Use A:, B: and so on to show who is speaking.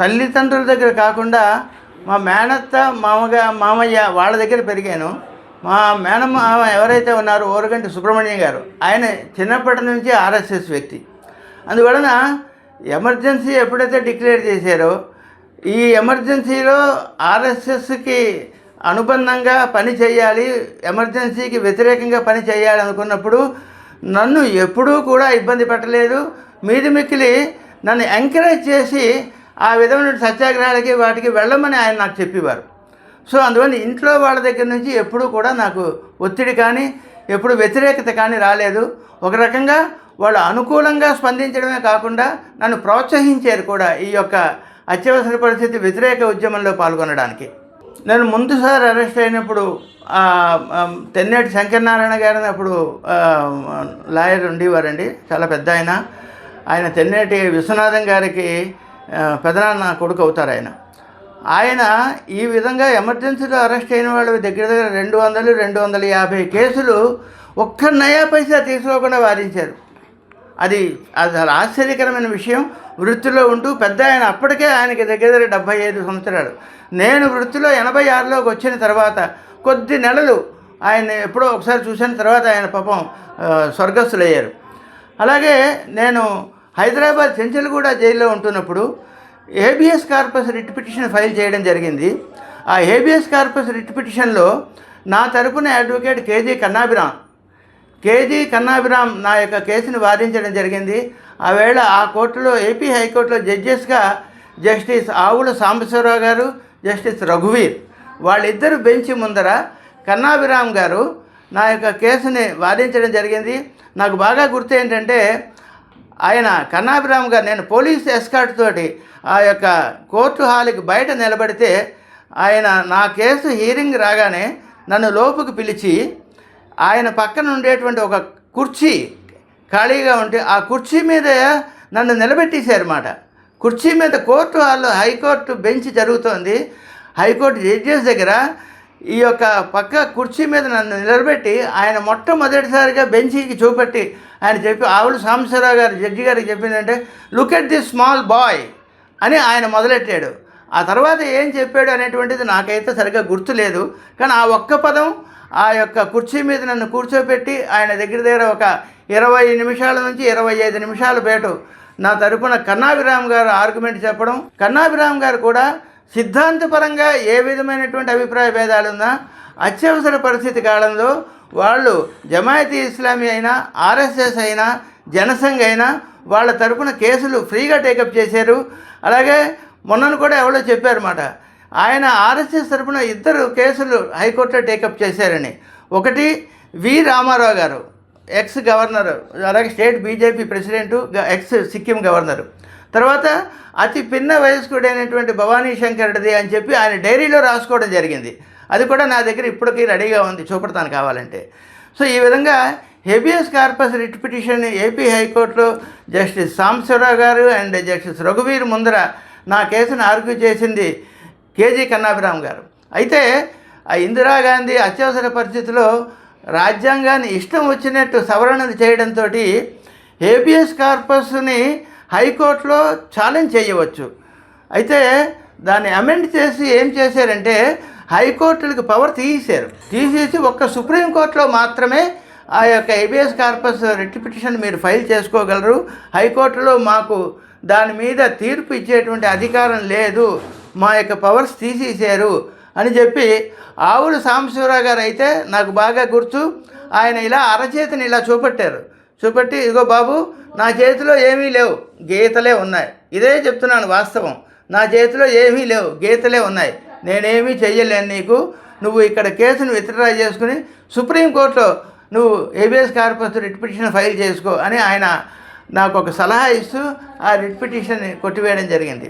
A: తల్లిదండ్రుల దగ్గర కాకుండా మా మేనత్త మామగా మామయ్య వాళ్ళ దగ్గర పెరిగాను. మా మేనమ్మ ఎవరైతే ఉన్నారో ఓరగంటి సుబ్రహ్మణ్యం గారు ఆయన చిన్నప్పటి నుంచి ఆర్ఎస్ఎస్ వ్యక్తి. అందువలన ఎమర్జెన్సీ ఎప్పుడైతే డిక్లేర్ చేశారో ఈ ఎమర్జెన్సీలో ఆర్ఎస్ఎస్కి అనుబంధంగా పని చేయాలి ఎమర్జెన్సీకి వ్యతిరేకంగా పని చేయాలి అనుకున్నప్పుడు నన్ను ఎప్పుడూ కూడా ఇబ్బంది పెట్టలేదు. మీది మిక్కిలి నన్ను ఎంకరేజ్ చేసి ఆ విధమైన సత్యాగ్రహాలకి వాటికి వెళ్ళమని ఆయన నాకు చెప్పేవారు. సో అందువల్ల ఇంట్లో వాళ్ళ దగ్గర నుంచి ఎప్పుడూ కూడా నాకు ఒత్తిడి కానీ ఎప్పుడు వ్యతిరేకత కానీ రాలేదు. ఒక రకంగా వాళ్ళు అనుకూలంగా స్పందించడమే కాకుండా నన్ను ప్రోత్సహించారు కూడా ఈ యొక్క అత్యవసర పరిస్థితి వ్యతిరేక ఉద్యమంలో పాల్గొనడానికి. నేను ముందుసారి అరెస్ట్ అయినప్పుడు తెన్నేటి శంకరనారాయణ గారిని అప్పుడు లాయర్ ఉండేవారండి చాలా పెద్ద ఆయన. ఆయన తెన్నేటి విశ్వనాథం గారికి పెదనాన్న కొడుకు అవుతారు ఆయన. ఆయన ఈ విధంగా ఎమర్జెన్సీలో అరెస్ట్ అయిన వాళ్ళ దగ్గర దగ్గర రెండు వందలు రెండు వందల యాభై కేసులు ఒక్క నయా పైసా తీసుకోకుండా వారించారు అది అది ఆశ్చర్యకరమైన విషయం. వృత్తిలో ఉంటూ పెద్ద ఆయన అప్పటికే ఆయనకి దగ్గర దగ్గర డెబ్భై ఐదు సంవత్సరాలు. నేను వృత్తిలో ఎనభై ఆరులోకి వచ్చిన తర్వాత కొద్ది నెలలు ఆయన ఎప్పుడో ఒకసారి చూసిన తర్వాత ఆయన పాపం స్వర్గస్థులయ్యారు. అలాగే నేను హైదరాబాద్ చెంచల్గూడ జైల్లో ఉంటున్నప్పుడు habeas corpus writ petition file చేయడం జరిగింది. ఆ ఏబిఎస్ కార్పస్ రిట్ పిటిషన్లో నా తరపున advocate K G Kannabiran K G Kannabiran నా యొక్క కేసుని వాదించడం జరిగింది. ఆ వేళ ఆ కోర్టులో ఏపీ హైకోర్టులో జడ్జెస్గా జస్టిస్ ఆవుల సాంబశివరావు గారు జస్టిస్ రఘువీర్ వాళ్ళిద్దరు బెంచ్ ముందర కన్నాభిరామ్ గారు నా యొక్క కేసుని వాదించడం జరిగింది. నాకు బాగా గుర్తు ఏంటంటే ఆయన కన్నాభిరామ్ గారు నేను పోలీస్ ఎస్కార్ట్ తోటి ఆ యొక్క కోర్టు హాల్కి బయట నిలబడితే ఆయన నా కేసు హీరింగ్ రాగానే నన్ను లోపుకి పిలిచి ఆయన పక్కన ఉండేటువంటి ఒక కుర్చీ ఖాళీగా ఉంటే ఆ కుర్చీ మీద నన్ను నిలబెట్టేశారన్నమాట. కుర్చీ మీద కోర్టు హాల్లో హైకోర్టు బెంచ్ జరుగుతోంది. హైకోర్టు జడ్జెస్ దగ్గర ఈ యొక్క పక్క కుర్చీ మీద నన్ను నిలబెట్టి ఆయన మొట్టమొదటిసారిగా బెంచీకి చూపెట్టి ఆయన చెప్పి ఆవులు సాంబశివరావు గారు జడ్జి గారికి చెప్పిందంటే look at the small boy అని ఆయన మొదలెట్టాడు. ఆ తర్వాత ఏం చెప్పాడు అనేటువంటిది నాకైతే సరిగ్గా గుర్తులేదు కానీ ఆ ఒక్క పదం ఆ యొక్క కుర్చీ మీద నన్ను కూర్చోబెట్టి ఆయన దగ్గర దగ్గర ఒక ఇరవై నిమిషాల నుంచి ఇరవై ఐదు నిమిషాల పేటు నా తరపున కన్నాభిరామ్ గారు ఆర్గ్యుమెంట్ చెప్పడం కన్నాభిరామ్ గారు కూడా సిద్ధాంతపరంగా ఏ విధమైనటువంటి అభిప్రాయ భేదాలు ఉన్నా అత్యవసర పరిస్థితి కాలంలో వాళ్ళు జమాయతీ ఇస్లామీ అయినా ఆర్ఎస్ఎస్ అయినా జనసంఘ్ అయినా వాళ్ళ తరపున కేసులు ఫ్రీగా టేకప్ చేశారు. అలాగే మొన్నను కూడా ఎవరో చెప్పారన్నమాట ఆయన ఆర్ఎస్ఎస్ తరపున ఇద్దరు కేసులు హైకోర్టులో టేకప్ చేశారని. ఒకటి వి రామారావు గారు. ఎక్స్ గవర్నర్ అలాగే state BJP president ex Sikkim governor తర్వాత అతి పిన్న వయస్కుడైనటువంటి భవానీ శంకరుడిది అని చెప్పి ఆయన డైరీలో రాసుకోవడం జరిగింది. అది కూడా నా దగ్గర ఇప్పటికీ రెడీగా ఉంది చూపెడతాను కావాలంటే. సో ఈ విధంగా habeas corpus writ petition AP హైకోర్టులో జస్టిస్ సాంబశివరావు గారు అండ్ జస్టిస్ రఘువీర్ ముందర నా కేసును ఆర్గ్యూ చేసింది కేజీ కన్నాభిరామ్ గారు. అయితే ఆ ఇందిరాగాంధీ అత్యవసర పరిస్థితిలో రాజ్యాంగాన్ని ఇష్టం వచ్చినట్టు సవరణలు చేయడంతో హేబియస్ కార్పస్ని హైకోర్టులో ఛాలెంజ్ చేయవచ్చు. అయితే దాన్ని అమెండ్ చేసి ఏం చేశారంటే హైకోర్టులకు పవర్ తీసేశారు. తీసేసి ఒక్క సుప్రీంకోర్టులో మాత్రమే ఆ యొక్క ఏబిఎస్ కార్పస్ రిట్ పిటిషన్ మీరు ఫైల్ చేసుకోగలరు. హైకోర్టులో మాకు దాని మీద తీర్పు ఇచ్చేటువంటి అధికారం లేదు. మా యొక్క పవర్స్ తీసేశారు. అని చెప్పి ఆవులు సాంబశివరావు గారు అయితే నాకు బాగా గుర్తు. ఆయన ఇలా అరచేతిని ఇలా చూపెట్టారు. చూపెట్టి ఇదిగో బాబు నా చేతిలో ఏమీ లేవు గీతలే ఉన్నాయి. ఇదే చెప్తున్నాను వాస్తవం. నా చేతిలో ఏమీ లేవు గీతలే ఉన్నాయి. నేనేమీ చెయ్యలేను నీకు. నువ్వు ఇక్కడ కేసును విత్డ్రా చేసుకుని సుప్రీంకోర్టులో నువ్వు habeas corpus writ petition file చేసుకో అని ఆయన నాకు ఒక సలహా ఇస్తూ ఆ రిట్ పిటిషన్ని కొట్టివేయడం జరిగింది.